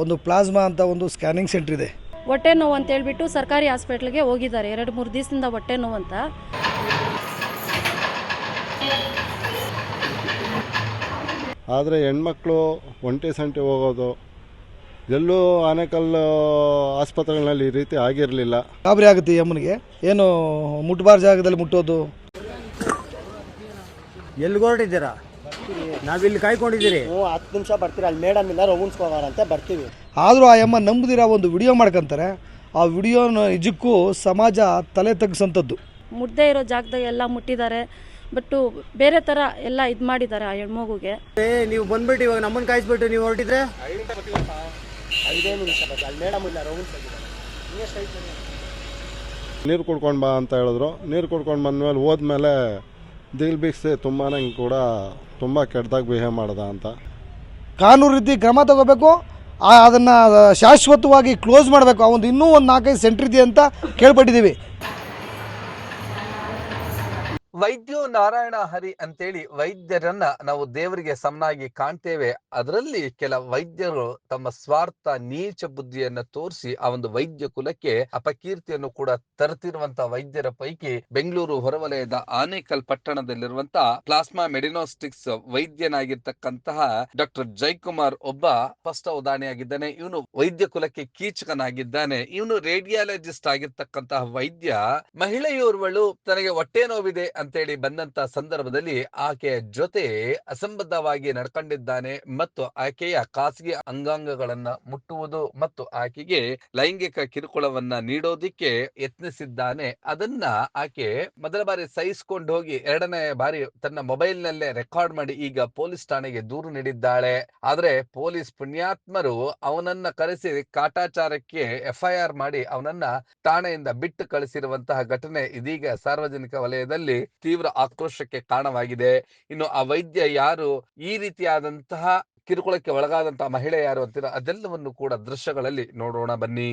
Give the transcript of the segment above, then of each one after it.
ಒಂದು ಪ್ಲಾಸ್ಮಾ ಅಂತ ಒಂದು ಸ್ಕ್ಯಾನಿಂಗ್ ಸೆಂಟರ್ ಇದೆ. ಹೊಟ್ಟೆ ನೋವು ಅಂತ ಹೇಳ್ಬಿಟ್ಟು ಸರ್ಕಾರಿ ಹಾಸ್ಪಿಟ್ಲ್ಗೆ ಹೋಗಿದ್ದಾರೆ. ಎರಡು ಮೂರು ದಿವಸದಿಂದ ಹೊಟ್ಟೆ ನೋವು ಅಂತ. ಆದರೆ ಹೆಣ್ಮಕ್ಳು ಒಂಟಿ ಸಂಟಿ ಹೋಗೋದು ಎಲ್ಲೂ ಆನೇಕಲ್ ಆಸ್ಪತ್ರೆಗಳಲ್ಲಿ ಈ ರೀತಿ ಆಗಿರಲಿಲ್ಲ. ಗಾಬರಿ ಆಗುತ್ತೆ ಯಮ್ಮನಿಗೆ ಅಮ್ಮನಿಗೆ. ಏನು ಮುಟ್ಬಾರ ಜಾಗದಲ್ಲಿ ಮುಟ್ಟೋದು? ಎಲ್ಲಿಗೆ ಹೊರಟಿದ್ದೀರಾ ನಾವಿಲ್ಲಿ ಕಾಯ್ಕೊಂಡಿದ್ದೀರಿ. ಹ್ಞೂ ಹತ್ತು ನಿಮಿಷ ಬರ್ತೀರಿ? ಅಲ್ಲಿ ಮೇಡಮ್ ಇಲ್ಲ ರೌಂಡ್ಸ್ಕೋಗಾರಂತೆ ಬರ್ತೀವಿ. ಆದರೂ ಆ ಅಮ್ಮ ನಂಬದಿರೋ ಒಂದು ವಿಡಿಯೋ ಮಾಡ್ಕೊಂತಾರೆ. ಆ ವಿಡಿಯೋನ ನಿಜಕ್ಕೂ ಸಮಾಜ ತಲೆ ತಗ್ಸಂಥದ್ದು. ಮುಟ್ಟದೇ ಇರೋ ಜಾಗದಾಗ ಎಲ್ಲ ಮುಟ್ಟಿದ್ದಾರೆ. ಬಟ್ಟು ಬೇರೆ ಥರ ಎಲ್ಲ ಇದು ಮಾಡಿದ್ದಾರೆ ಆ ಹೆಣ್ಮಗುಗೆ. ಏ ನೀವು ಬಂದ್ಬಿಟ್ಟು ಇವಾಗ ನಮ್ಮನ್ನು ಕಾಯಿಸ್ಬಿಟ್ಟು ನೀವು ಹೊರಟಿದ್ರೆ? ಐದೇ ನಿಮಿಷ ಬರ್ತೀವಿ ಅಲ್ಲಿ ಮೇಡಮ್ ಇಲ್ಲ ರೌಂಡ್ಸ್ ನೀರು ಕುಡ್ಕೊಂಡು ಬಾ ಅಂತ ಹೇಳಿದ್ರು. ನೀರು ಕುಡ್ಕೊಂಡು ಬಂದ್ಮೇಲೆ ಹೋದ್ಮೇಲೆ ದಿಲ್ ಬಿಸಿ ತುಂಬಾ ಕೂಡ ತುಂಬ ಕೆಟ್ಟದಾಗಿ ಬಿಹೇವ್ ಮಾಡ್ದ ಅಂತ. ಕಾನೂನು ರೀತಿ ಕ್ರಮ ತಗೋಬೇಕು ಅದನ್ನು ಶಾಶ್ವತವಾಗಿ ಕ್ಲೋಸ್ ಮಾಡಬೇಕು. ಒಂದು ಇನ್ನೂ ಒಂದು ನಾಲ್ಕೈದು ಸೆಂಟ್ರ್ ಇದೆ ಅಂತ ಕೇಳ್ಪಟ್ಟಿದ್ದೀವಿ. ವೈದ್ಯೋ ನಾರಾಯಣ ಹರಿ ಅಂತೇಳಿ ವೈದ್ಯರನ್ನ ನಾವು ದೇವರಿಗೆ ಸಮನಾಗಿ ಕಾಣ್ತೇವೆ. ಅದರಲ್ಲಿ ಕೆಲ ವೈದ್ಯರು ತಮ್ಮ ಸ್ವಾರ್ಥ, ನೀಚ ಬುದ್ಧಿಯನ್ನ ತೋರಿಸಿ ಆ ಒಂದು ವೈದ್ಯ ಕುಲಕ್ಕೆ ಅಪಕೀರ್ತಿಯನ್ನು ಕೂಡ ತರುತ್ತಿರುವಂತ ವೈದ್ಯರ ಪೈಕಿ ಬೆಂಗಳೂರು ಹೊರವಲಯದ ಆನೇಕಲ್ ಪಟ್ಟಣದಲ್ಲಿರುವಂತ ಪ್ಲಾಸ್ಮಾ ಮೆಡಿನೋಸ್ಟಿಕ್ಸ್ ವೈದ್ಯನಾಗಿರ್ತಕ್ಕಂತಹ ಡಾಕ್ಟರ್ ಜೈಕುಮಾರ್ ಒಬ್ಬ ಸ್ಪಷ್ಟ ಉದಾಹರಣೆಯಾಗಿದ್ದಾನೆ ಇವನು ವೈದ್ಯ ಕುಲಕ್ಕೆ ಕೀಚಕನಾಗಿದ್ದಾನೆ. ಇವನು ರೇಡಿಯಾಲಜಿಸ್ಟ್ ಆಗಿರ್ತಕ್ಕಂತಹ ವೈದ್ಯ. ಮಹಿಳೆಯೋರ್ವಳು ತನಗೆ ಹೊಟ್ಟೆ ನೋವಿದೆ ಅಂತೇಳಿ ಬಂದಂತ ಸಂದರ್ಭದಲ್ಲಿ ಆಕೆಯ ಜೊತೆ ಅಸಂಬದ್ಧವಾಗಿ ನಡ್ಕೊಂಡಿದ್ದಾನೆ ಮತ್ತು ಆಕೆಯ ಖಾಸಗಿ ಅಂಗಾಂಗಗಳನ್ನ ಮುಟ್ಟುವುದು ಮತ್ತು ಆಕೆಗೆ ಲೈಂಗಿಕ ಕಿರುಕುಳವನ್ನ ನೀಡೋದಿಕ್ಕೆ ಯತ್ನಿಸಿದ್ದಾನೆ. ಅದನ್ನ ಆಕೆ ಮೊದಲ ಬಾರಿ ಸಹಿಸಿಕೊಂಡು ಹೋಗಿ ಎರಡನೇ ಬಾರಿ ತನ್ನ ಮೊಬೈಲ್ ನಲ್ಲೇ ರೆಕಾರ್ಡ್ ಮಾಡಿ ಈಗ ಪೊಲೀಸ್ ಠಾಣೆಗೆ ದೂರು ನೀಡಿದ್ದಾಳೆ. ಆದ್ರೆ ಪೊಲೀಸ್ ಪುಣ್ಯಾತ್ಮರು ಅವನನ್ನ ಕರೆಸಿ ಕಾಟಾಚಾರಕ್ಕೆ ಎಫ್ಐಆರ್ ಮಾಡಿ ಅವನನ್ನ ಠಾಣೆಯಿಂದ ಬಿಟ್ಟು ಕಳಿಸಿರುವಂತಹ ಘಟನೆ ಇದೀಗ ಸಾರ್ವಜನಿಕ ವಲಯದಲ್ಲಿ ತೀವ್ರ ಆಕ್ರೋಶಕ್ಕೆ ಕಾರಣವಾಗಿದೆ. ಇನ್ನು ಆ ವೈದ್ಯ ಯಾರು? ಈ ರೀತಿಯಾದಂತಹ ಕಿರುಕುಳಕ್ಕೆ ಒಳಗಾದಂತಹ ಮಹಿಳೆ ಯಾರು ಅಂತೀರ? ಅದೆಲ್ಲವನ್ನು ಕೂಡ ದೃಶ್ಯಗಳಲ್ಲಿ ನೋಡೋಣ ಬನ್ನಿ.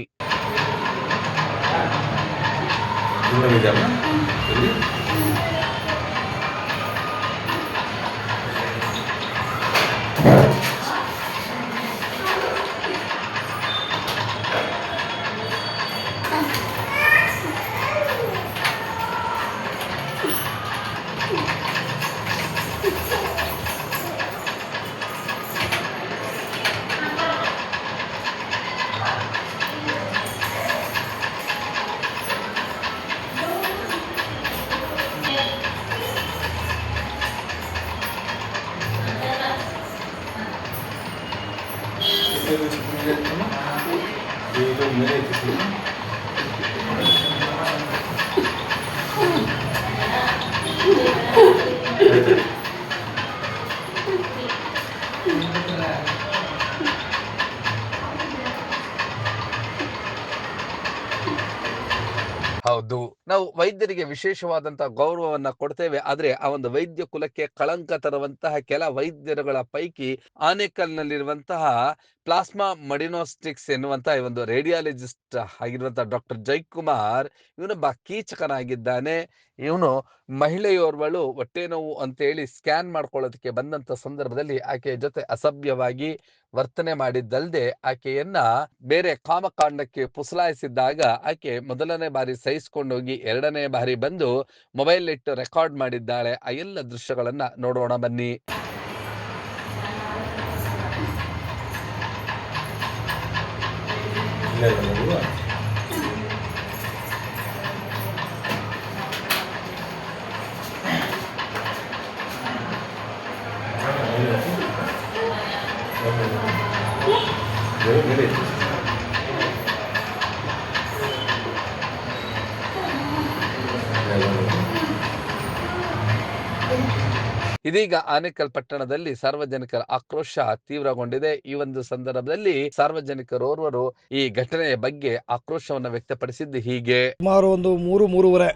ಹೌದು ನಾವು ವೈದ್ಯರಿಗೆ ವಿಶೇಷವಾದಂತಹ ಗೌರವವನ್ನ ಕೊಡ್ತೇವೆ. ಆದ್ರೆ ಆ ಒಂದು ವೈದ್ಯ ಕುಲಕ್ಕೆ ಕಳಂಕ ತರುವಂತಹ ಕೆಲ ವೈದ್ಯರುಗಳ ಪೈಕಿ ಆನೇಕಲ್ನಲ್ಲಿರುವಂತಹ ಪ್ಲಾಸ್ಮಾ ಮಡಿನೋಸ್ಟಿಕ್ಸ್ ಎನ್ನುವಂತಹ ಒಂದು ರೇಡಿಯಾಲಜಿಸ್ಟ್ ಆಗಿರುವಂತಹ ಡಾಕ್ಟರ್ ಜೈಕುಮಾರ್ ಇವನೊಬ್ಬ ಕೀಚಕನಾಗಿದ್ದಾನೆ. ಇವನು ಮಹಿಳೆಯೋರ್ವಳು ಹೊಟ್ಟೆ ನೋವು ಅಂತೇಳಿ ಸ್ಕ್ಯಾನ್ ಮಾಡ್ಕೊಳ್ಳೋದಕ್ಕೆ ಬಂದಂತ ಸಂದರ್ಭದಲ್ಲಿ ಆಕೆಯ ಜೊತೆ ಅಸಭ್ಯವಾಗಿ ವರ್ತನೆ ಮಾಡಿದ್ದಲ್ಲದೆ ಆಕೆಯನ್ನ ಬೇರೆ ಕಾಮಕಾಂಡಕ್ಕೆ ಪುಸಲಾಯಿಸಿದ್ದಾಗ ಆಕೆ ಮೊದಲನೇ ಬಾರಿ ಸಹಿಸ್ಕೊಂಡೋಗಿ ಎರಡನೇ ಬಾರಿ ಬಂದು ಮೊಬೈಲ್ ಇಟ್ಟು ರೆಕಾರ್ಡ್ ಮಾಡಿದ್ದಾಳೆ. ಆ ಎಲ್ಲ ದೃಶ್ಯಗಳನ್ನ ನೋಡೋಣ ಬನ್ನಿ. ಇದೀಗ ಆನೇಕಲ್ ಪಟ್ಟಣದಲ್ಲಿ ಸಾರ್ವಜನಿಕರ ಆಕ್ರೋಶ ತೀವ್ರಗೊಂಡಿದೆ. ಈ ಒಂದು ಸಂದರ್ಭದಲ್ಲಿ ಸಾರ್ವಜನಿಕರೋರ್ವರು ಈ ಘಟನೆಯ ಬಗ್ಗೆ ಆಕ್ರೋಶವನ್ನು ವ್ಯಕ್ತಪಡಿಸಿದ್ದು ಹೀಗೆ. ಸುಮಾರು ಒಂದು ಮೂರು, ಮೂರುವರೆ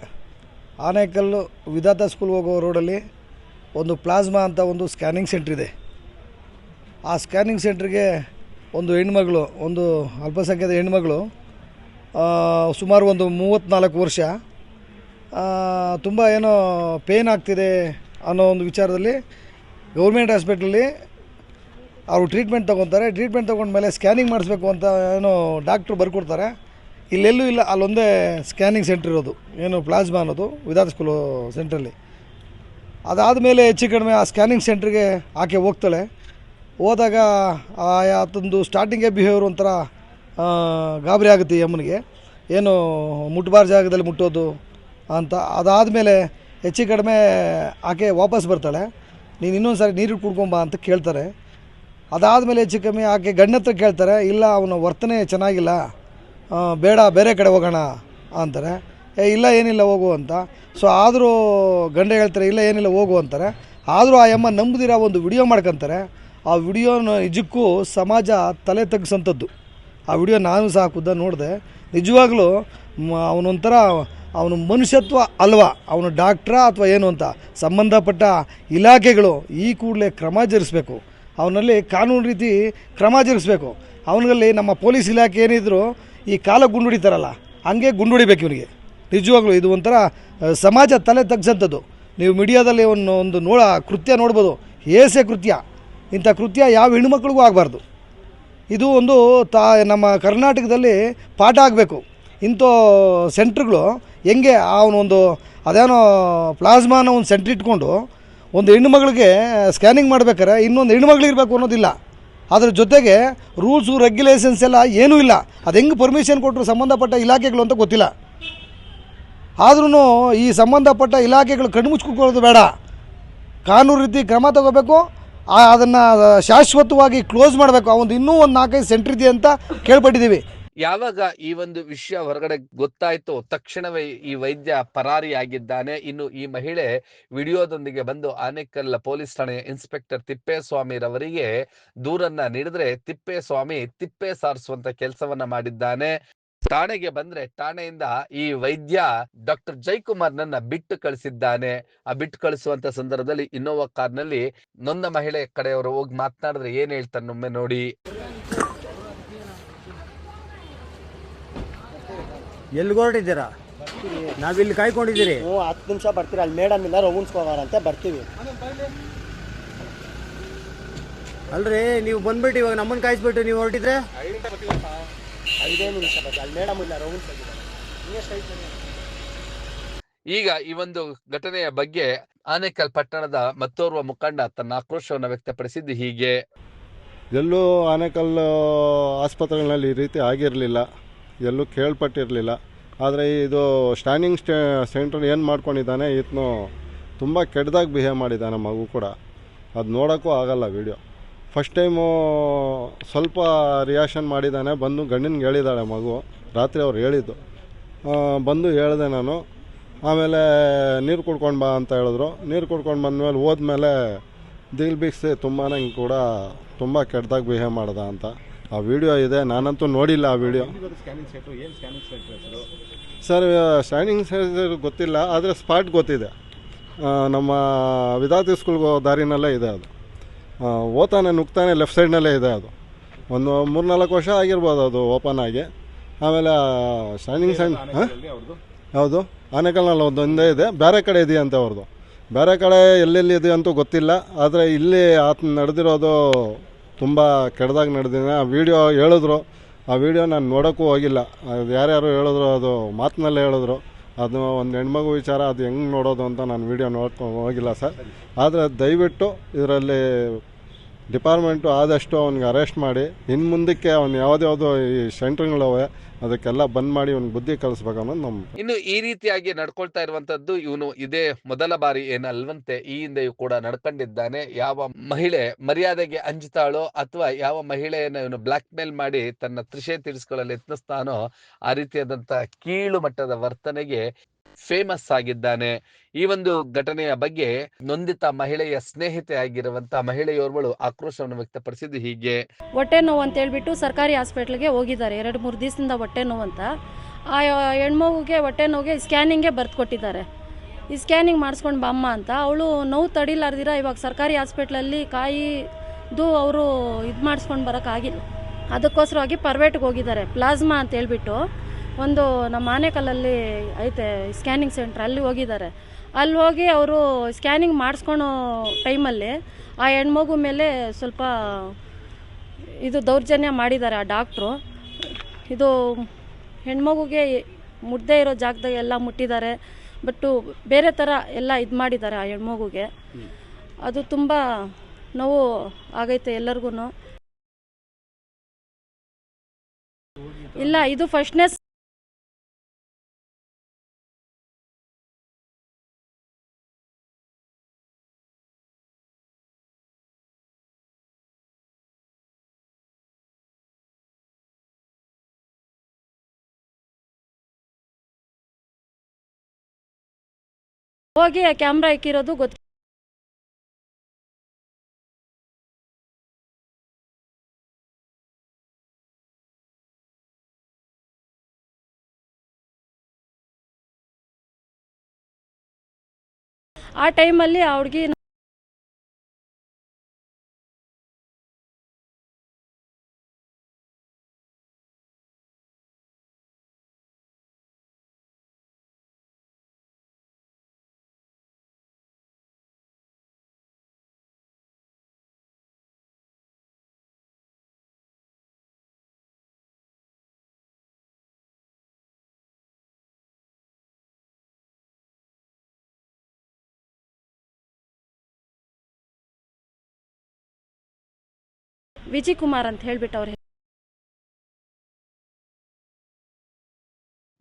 ಆನೇಕಲ್ಲು ವಿಧಾತ ಸ್ಕೂಲ್ ಹೋಗುವ ರೋಡಲ್ಲಿ ಒಂದು ಪ್ಲಾಸ್ಮಾ ಅಂತ ಒಂದು ಸ್ಕ್ಯಾನಿಂಗ್ ಸೆಂಟ್ರ್ ಇದೆ. ಆ ಸ್ಕ್ಯಾನಿಂಗ್ ಸೆಂಟ್ರಿಗೆ ಒಂದು ಹೆಣ್ಮಗಳು, ಒಂದು ಅಲ್ಪಸಂಖ್ಯಾತ ಹೆಣ್ಮಗಳು ಸುಮಾರು ಒಂದು ಮೂವತ್ತ್ನಾಲ್ಕು ವರ್ಷ ತುಂಬ ಏನೋ ಪೇನ್ ಆಗ್ತಿದೆ. ಅನ್ನೋ ಒಂದು ವಿಚಾರದಲ್ಲಿ ಗೌರ್ಮೆಂಟ್ ಹಾಸ್ಪಿಟ್ಲಲ್ಲಿ ಅವರು ಟ್ರೀಟ್ಮೆಂಟ್ ತೊಗೊತಾರೆ ಟ್ರೀಟ್ಮೆಂಟ್ ತೊಗೊಂಡ್ಮೇಲೆ ಸ್ಕ್ಯಾನಿಂಗ್ ಮಾಡಿಸ್ಬೇಕು ಅಂತ ಏನೋ ಡಾಕ್ಟ್ರು ಬರ್ಕೊಡ್ತಾರೆ. ಇಲ್ಲೆಲ್ಲೂ ಇಲ್ಲ, ಅಲ್ಲೊಂದೇ ಸ್ಕ್ಯಾನಿಂಗ್ ಸೆಂಟ್ರ್ ಇರೋದು. ಏನು ಪ್ಲಾಸ್ಮಾ ಅನ್ನೋದು ವಿಧಾನ ಸ್ಕೂಲು ಸೆಂಟ್ರಲ್ಲಿ. ಅದಾದಮೇಲೆ ಹೆಚ್ಚು ಕಡಿಮೆ ಆ ಸ್ಕ್ಯಾನಿಂಗ್ ಸೆಂಟ್ರಿಗೆ ಆಕೆ ಹೋಗ್ತಾಳೆ. ಹೋದಾಗ ಆತಂದು ಸ್ಟಾರ್ಟಿಂಗೇ ಬಿಹೇವಿಯರ್ ಒಂಥರ ಗಾಬರಿ ಆಗುತ್ತೆ ಈ ಅಮ್ಮನಿಗೆ. ಏನು ಮುಟ್ಟಬಾರ ಜಾಗದಲ್ಲಿ ಮುಟ್ಟೋದು ಅಂತ. ಅದಾದಮೇಲೆ ಹೆಚ್ಚು ಕಡಿಮೆ ಆಕೆ ವಾಪಸ್ ಬರ್ತಾಳೆ. ನೀನು ಇನ್ನೊಂದು ಸಾರಿ ನೀರು ಕುಡ್ಕೊಂಬ ಅಂತ ಕೇಳ್ತಾರೆ. ಅದಾದಮೇಲೆ ಹೆಚ್ಚು ಕಮ್ಮಿ ಆಕೆ ಗಂಡ ಹತ್ರ ಕೇಳ್ತಾರೆ, ಇಲ್ಲ, ಅವನ ವರ್ತನೆ ಚೆನ್ನಾಗಿಲ್ಲ. ಬೇಡ, ಬೇರೆ ಕಡೆ ಹೋಗೋಣ ಅಂತಾರೆ. ಏ, ಇಲ್ಲ, ಏನಿಲ್ಲ, ಹೋಗು ಅಂತ. ಸೊ ಆದರೂ ಗಂಡ ಹೇಳ್ತಾರೆ, ಇಲ್ಲ, ಏನಿಲ್ಲ, ಹೋಗು ಅಂತಾರೆ. ಆದರೂ ಆ ಅಮ್ಮ ನಂಬುದಿರ ಒಂದು ವಿಡಿಯೋ ಮಾಡ್ಕೊಂತಾರೆ. ಆ ವಿಡಿಯೋನ ನಿಜಕ್ಕೂ ಸಮಾಜ ತಲೆ ತಗ್ಸಂಥದ್ದು ಆ ವಿಡಿಯೋ ನಾನು ಸಹ ಖುದ್ದ ನೋಡಿದೆ. ನಿಜವಾಗ್ಲೂ ಅವನೊಂಥರ ಅವನು ಮನುಷ್ಯತ್ವ ಅಲ್ವಾ? ಅವನು ಡಾಕ್ಟ್ರಾ ಅಥವಾ ಏನು ಅಂತ? ಸಂಬಂಧಪಟ್ಟ ಇಲಾಖೆಗಳು ಈ ಕೂಡಲೇ ಕ್ರಮ ಜರಿಸಬೇಕು ಅವನಲ್ಲಿ ಕಾನೂನು ರೀತಿ ಕ್ರಮ ಜರುಗಿಸ್ಬೇಕು. ಅವನಲ್ಲಿ ನಮ್ಮ ಪೊಲೀಸ್ ಇಲಾಖೆ ಏನಿದ್ರು ಈ ಕಾಲ ಗುಂಡುಡಿತಾರಲ್ಲ, ಹಂಗೆ ಗುಂಡುಡಿಬೇಕು ಇವನಿಗೆ. ನಿಜವಾಗ್ಲೂ ಇದು ಒಂಥರ ಸಮಾಜ ತಲೆ ತಗ್ಸಂಥದ್ದು. ನೀವು ಮೀಡಿಯಾದಲ್ಲಿ ಒಂದು ಒಂದು ನೋಡ, ಕೃತ್ಯ ನೋಡ್ಬೋದು. ಏಸೆ ಕೃತ್ಯ. ಇಂಥ ಕೃತ್ಯ ಯಾವ ಹೆಣ್ಣುಮಕ್ಳಿಗೂ ಆಗಬಾರ್ದು. ಇದು ಒಂದು ತಾ, ನಮ್ಮ ಕರ್ನಾಟಕದಲ್ಲಿ ಪಾಠ ಆಗಬೇಕು. ಇಂಥ ಸೆಂಟ್ರ್ಗಳು ಹೆಂಗೆ ಅವನೊಂದು ಅದೇನೋ ಪ್ಲಾಸ್ಮಾನ ಒಂದು ಸೆಂಟ್ರ್ ಇಟ್ಕೊಂಡು ಒಂದು ಹೆಣ್ಣುಮಗಳಿಗೆ ಸ್ಕ್ಯಾನಿಂಗ್ ಮಾಡ್ಬೇಕಾರೆ ಇನ್ನೊಂದು ಹೆಣ್ಣುಮಗಳು ಇರಬೇಕು ಅನ್ನೋದಿಲ್ಲ. ಅದ್ರ ಜೊತೆಗೆ ರೂಲ್ಸು ರೆಗ್ಯುಲೇಷನ್ಸ್ ಎಲ್ಲ ಏನೂ ಇಲ್ಲ. ಅದು ಹೆಂಗೆ ಪರ್ಮಿಷನ್ ಕೊಟ್ಟರು ಸಂಬಂಧಪಟ್ಟ ಇಲಾಖೆಗಳು ಅಂತ ಗೊತ್ತಿಲ್ಲ. ಆದ್ರೂ ಈ ಸಂಬಂಧಪಟ್ಟ ಇಲಾಖೆಗಳು ಕಣ್ಮುಚ್ಕೊಳ್ಳೋದು ಬೇಡ. ಕಾನೂನು ರೀತಿ ಕ್ರಮ ತಗೋಬೇಕು. ಅದನ್ನು ಶಾಶ್ವತವಾಗಿ ಕ್ಲೋಸ್ ಮಾಡಬೇಕು. ಆ ಒಂದು ಇನ್ನೂ ಒಂದು ನಾಲ್ಕೈದು ಸೆಂಟ್ರ್ ಇದೆ ಅಂತ ಕೇಳ್ಪಟ್ಟಿದ್ದೀವಿ. ಯಾವಾಗ ಈ ಒಂದು ವಿಷಯ ಹೊರಗಡೆ ಗೊತ್ತಾಯ್ತೋ ತಕ್ಷಣವೇ ಈ ವೈದ್ಯ ಪರಾರಿಯಾಗಿದ್ದಾನೆ. ಇನ್ನು ಈ ಮಹಿಳೆ ವಿಡಿಯೋದೊಂದಿಗೆ ಬಂದು ಆನೇಕಲ್ ಪೊಲೀಸ್ ಠಾಣೆಯ ಇನ್ಸ್ಪೆಕ್ಟರ್ ತಿಪ್ಪೇಸ್ವಾಮಿರವರಿಗೆ ದೂರನ್ನ ನೀಡಿದ್ರೆ ತಿಪ್ಪೇಸ್ವಾಮಿ ತಿಪ್ಪೆ ಸಾರಿಸುವಂತ ಕೆಲಸವನ್ನ ಮಾಡಿದ್ದಾನೆ. ಠಾಣೆಗೆ ಬಂದ್ರೆ ಠಾಣೆಯಿಂದ ಈ ವೈದ್ಯ ಡಾಕ್ಟರ್ ಜೈಕುಮಾರ್ ನನ್ನ ಬಿಟ್ಟು ಕಳಿಸಿದ್ದಾನೆ. ಆ ಬಿಟ್ಟು ಕಳಿಸುವಂತ ಸಂದರ್ಭದಲ್ಲಿ ಇನ್ನೋವಾ ಕಾರ್ನಲ್ಲಿ ನೊಂದ ಮಹಿಳೆ ಕಡೆಯವರು ಹೋಗಿ ಮಾತನಾಡಿದ್ರೆ ಏನ್ ಹೇಳ್ತಾನೆ ನೋಡಿ. ಎಲ್ಲಿಗೆ ಹೊರಟಿದ್ದೀರಾ ನಾವಿಲ್ಲಿ ಕಾಯ್ಕೊಂಡಿದ್ದೀರಿ. ನೀವು ಹತ್ತು ನಿಮಿಷ ಬರ್ತೀರಿ? ಅಲ್ಲಿ ಮೇಡಮ್ ಇಲ್ಲ ರೌಂಡ್ಸ್ಗೆ ಬರ್ತೀವಿ. ಅಲ್ರಿ ನೀವು ಬಂದ್ಬಿಟ್ಟು ಇವಾಗ ನಮ್ಮನ್ನು ಕಾಯಿಸ್ಬಿಟ್ಟು ನೀವು ಹೊರಟಿದ್ರೆ? ಐದೇ ನಿಮಿಷ ಬರ್ತೀವಿ. ಅಲ್ಲಿ ಮೇಡಮ್ ಇಲ್ಲ ರೌಂಡ್ಸ್ ಈಗ ಈ ಒಂದು ಘಟನೆಯ ಬಗ್ಗೆ ಆನೇಕಲ್ ಪಟ್ಟಣದ ಮತ್ತೋರ್ವ ಮುಖಂಡ ತನ್ನ ಆಕ್ರೋಶವನ್ನು ವ್ಯಕ್ತಪಡಿಸಿದ್ದು ಹೀಗೆ. ಎಲ್ಲೂ ಆನೇಕಲ್ ಆಸ್ಪತ್ರೆಗಳಲ್ಲಿ ಈ ರೀತಿ ಆಗಿರಲಿಲ್ಲ. ಎಲ್ಲೂ ಕೇಳ್ಪಟ್ಟಿರಲಿಲ್ಲ. ಆದರೆ ಇದು ಸ್ಟ್ಯಾಂಡಿಂಗ್ ಸ್ಟೇ ಸೆಂಟ್ರ್ ಏನು ಮಾಡ್ಕೊಂಡಿದ್ದಾನೆ ಈತನು ತುಂಬ ಕೆಟ್ಟದಾಗಿ ಬಿಹೇವ್ ಮಾಡಿದ್ದಾನೆ ಮಗು ಕೂಡ. ಅದು ನೋಡೋಕ್ಕೂ ಆಗಲ್ಲ ವಿಡಿಯೋ ಫಸ್ಟ್ ಟೈಮು ಸ್ವಲ್ಪ ರಿಯಾಕ್ಷನ್ ಮಾಡಿದ್ದಾನೆ, ಬಂದು ಗಂಡನಿಗೆ ಹೇಳಿದ್ದಾಳೆ ಮಗು. ರಾತ್ರಿ ಅವ್ರು ಹೇಳಿದ್ದು. ಬಂದು ಹೇಳಿದೆ ನಾನು. ಆಮೇಲೆ, ನೀರು ಕುಡ್ಕೊಂಡು ಬಾ ಅಂತ ಹೇಳಿದ್ರು. ನೀರು ಕುಡ್ಕೊಂಡು ಬಂದಮೇಲೆ ಹೋದ್ಮೇಲೆ, ದಿಲ್ ಬಿಕ್ಸಿ ತುಂಬಾ ಕೂಡ ತುಂಬ ಕೆಟ್ಟದಾಗಿ ಬಿಹೇವ್ ಮಾಡ್ದ ಅಂತ. ಆ ವಿಡಿಯೋ ಇದೆ. ನಾನಂತೂ ನೋಡಿಲ್ಲ ಆ ವಿಡಿಯೋ. ಸರ್ ಶೈನಿಂಗ್ ಸೆಂಟರ್ ಗೊತ್ತಿಲ್ಲ, ಆದರೆ ಸ್ಪಾಟ್ ಗೊತ್ತಿದೆ. ನಮ್ಮ ವಿದ್ಯಾರ್ಥಿ ಸ್ಕೂಲ್ಗೆ ದಾರಿನಲ್ಲೇ ಇದೆ ಅದು. ಓತಾನೆ, ನುಗ್ತಾನೆ ಲೆಫ್ಟ್ ಸೈಡ್ನಲ್ಲೇ ಇದೆ ಅದು. ಒಂದು ಮೂರ್ನಾಲ್ಕು ವರ್ಷ ಆಗಿರ್ಬೋದು ಅದು ಓಪನ್ ಆಗಿ. ಆಮೇಲೆ ಸ್ಟ್ಯಾಂಡಿಂಗ್ ಸೆಂಟ್ ಹಾಂ? ಹೌದು ಆನೆಕಲ್ನಲ್ಲಿ ಒಂದು ಒಂದೇ ಇದೆ. ಬೇರೆ ಕಡೆ ಇದೆಯಂತೆ ಅವ್ರದ್ದು ಬೇರೆ ಕಡೆ ಎಲ್ಲೆಲ್ಲಿ ಇದೆ ಅಂತೂ ಗೊತ್ತಿಲ್ಲ. ಆದರೆ ಇಲ್ಲಿ ಆತ ನಡೆದಿರೋದು ತುಂಬ ಕೆಟ್ಟದಾಗಿ ನಡೆದಿದೆ. ಆ ವಿಡಿಯೋ ಹೇಳಿದ್ರು. ಆ ವಿಡಿಯೋ ನಾನು ನೋಡೋಕ್ಕೂ ಹೋಗಿಲ್ಲ. ಅದು ಯಾರ್ಯಾರು ಹೇಳಿದ್ರು ಅದು ಮಾತಿನಲ್ಲೇ ಹೇಳಿದ್ರು. ಅದು ಒಂದು ಹೆಣ್ಮಗು ವಿಚಾರ, ಅದು ಹೆಂಗೆ ನೋಡೋದು ಅಂತ ನಾನು ವಿಡಿಯೋ ನೋಡ್ಕೊ ಹೋಗಿಲ್ಲ ಸರ್. ಆದರೆ ದಯವಿಟ್ಟು ಇದರಲ್ಲಿ ಡಿಪಾರ್ಟ್ಮೆಂಟು ಆದಷ್ಟು ಅವ್ನಿಗೆ ಅರೆಸ್ಟ್ ಮಾಡಿ ಇನ್ನು ಮುಂದಕ್ಕೆ ಅವ್ನು ಯಾವುದ್ಯಾವುದೋ ಈ ಸೆಂಟ್ರ್ಗಳವೆ ಅದಕ್ಕೆಲ್ಲ ಬಂದ್ ಮಾಡಿ ಅವ್ನಿಗೆ ಬುದ್ಧಿ ಕಲಿಸ್ಬೇಕು ಅನ್ನೋದು ನಮ್ಮ ಇನ್ನು ಈ ರೀತಿಯಾಗಿ ನಡ್ಕೊಳ್ತಾ ಇರುವಂತದ್ದು ಇವನು ಇದೇ ಮೊದಲ ಬಾರಿ ಏನಲ್ವಂತೆ, ಈ ಹಿಂದೆಯೂ ಕೂಡ ನಡ್ಕೊಂಡಿದ್ದಾನೆ. ಯಾವ ಮಹಿಳೆ ಮರ್ಯಾದೆಗೆ ಅಂಜುತ್ತಾಳೋ ಅಥವಾ ಯಾವ ಮಹಿಳೆಯನ್ನ ಇವನು ಬ್ಲಾಕ್ ಮೇಲ್ ಮಾಡಿ ತನ್ನ ತ್ರಿಷೆ ತೀರಿಸ್ಕೊಳ್ಳಲು ಯತ್ನಿಸ್ತಾನೋ, ಆ ರೀತಿಯಾದಂಥ ಕೀಳು ಮಟ್ಟದ ವರ್ತನೆಗೆ ಫೇಮಸ್ ಆಗಿದ್ದಾನೆ. ಈ ಒಂದು ಘಟನೆಯ ಬಗ್ಗೆ ನೊಂದಿತ ಮಹಿಳೆಯ ಸ್ನೇಹಿತೆ ಆಗಿರುವಂತ ಮಹಿಳೆಯೋರ್ವಳು ಆಕ್ರೋಶವನ್ನು ವ್ಯಕ್ತಪಡಿಸಿದ್ದು ಹೀಗೆ. ಹೊಟ್ಟೆ ನೋವು ಅಂತ ಹೇಳ್ಬಿಟ್ಟು ಸರ್ಕಾರಿ ಹಾಸ್ಪಿಟ್ಲಿಗೆ ಹೋಗಿದ್ದಾರೆ. ಎರಡು, ಮೂರು ದಿವಸದಿಂದ ಹೊಟ್ಟೆ ನೋವು ಅಂತ. ಆ, ಹೆಣ್ಮಗುಗೆ ಹೊಟ್ಟೆ ನೋವಿಗೆ ಸ್ಕ್ಯಾನಿಂಗ್ಗೆ ಬರ್ದು ಕೊಟ್ಟಿದ್ದಾರೆ. ಈ ಸ್ಕ್ಯಾನಿಂಗ್ ಮಾಡಿಸ್ಕೊಂಡು ಬಮ್ಮ ಅಂತ. ಅವಳು ನೋವು ತಡಿಲಾರ್ದಿರ ಇವಾಗ ಸರ್ಕಾರಿ ಹಾಸ್ಪಿಟ್ಲಲ್ಲಿ ಕಾಯಿದು ಅವರು ಇದು ಮಾಡಿಸ್ಕೊಂಡು ಬರೋಕ್ಕಾಗಿಲ್ಲ. ಅದಕ್ಕೋಸ್ಕರವಾಗಿ ಪರ್ವೇಟ್ಗೆ ಹೋಗಿದ್ದಾರೆ. ಪ್ಲಾಸ್ಮಾ ಅಂತ ಹೇಳ್ಬಿಟ್ಟು. ಒಂದು ನಮ್ಮ ಆನೇಕಲ್ಲಲ್ಲಿ ಐತೆ ಸ್ಕ್ಯಾನಿಂಗ್ ಸೆಂಟ್ರ್ ಅಲ್ಲಿ ಹೋಗಿದ್ದಾರೆ. ಅಲ್ಲಿ ಹೋಗಿ ಅವರು ಸ್ಕ್ಯಾನಿಂಗ್ ಮಾಡಿಸ್ಕೊಳೋ ಟೈಮಲ್ಲಿ ಆ ಹೆಣ್ಮಗು ಮೇಲೆ ಸ್ವಲ್ಪ ಇದು ದೌರ್ಜನ್ಯ ಮಾಡಿದ್ದಾರೆ ಆ ಡಾಕ್ಟ್ರು ಇದು ಹೆಣ್ಮಗುಗೆ ಮುಟ್ಟದೇ ಇರೋ ಜಾಗದಾಗ ಎಲ್ಲ ಮುಟ್ಟಿದ್ದಾರೆ. ಬಟ್ಟು ಬೇರೆ ಥರ ಎಲ್ಲ ಇದು ಮಾಡಿದ್ದಾರೆ ಆ ಹೆಣ್ಮಗುಗೆ. ಅದು ತುಂಬ ನೋವು ಆಗೈತೆ ಎಲ್ಲರಿಗೂ ಇಲ್ಲ, ಇದು ಫಸ್ಟ್ನೇ ಹೋಗಿ ಕ್ಯಾಮ್ರಾ ಇಕ್ಕಿರೋದು ಗೊತ್ತ ಆ ಟೈಮಲ್ಲಿ ಆ ಹುಡುಗಿ ವಿಜಯ್ ಕುಮಾರ್ ಅಂತ ಹೇಳ್ಬಿಟ್ಟು ಅವ್ರು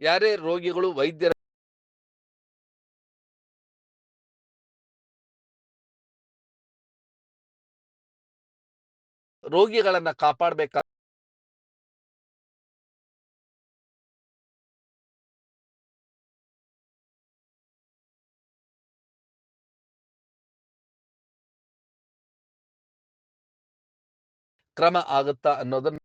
ಯಾರೇ ರೋಗಿಗಳು ವೈದ್ಯರ ರೋಗಿಗಳನ್ನ ಕಾಪಾಡಬೇಕ ಕ್ರಮ ಆಗುತ್ತಾ ಅನ್ನೋದನ್ನ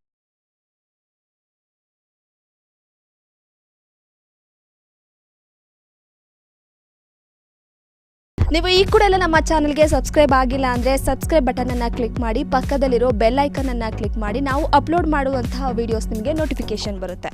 ನೀವು ಈ ಕೂಡ ಎಲ್ಲ ನಮ್ಮ ಚಾನಲ್ಗೆ ಸಬ್ಸ್ಕ್ರೈಬ್ ಆಗಿಲ್ಲ ಅಂದರೆ ಸಬ್ಸ್ಕ್ರೈಬ್ ಬಟನನ್ನು ಕ್ಲಿಕ್ ಮಾಡಿ, ಪಕ್ಕದಲ್ಲಿರೋ ಬೆಲ್ ಐಕನನ್ನು ಕ್ಲಿಕ್ ಮಾಡಿ, ನಾವು ಅಪ್ಲೋಡ್ ಮಾಡುವಂತಹ ವೀಡಿಯೋಸ್ ನಿಮಗೆ ನೋಟಿಫಿಕೇಶನ್ ಬರುತ್ತೆ.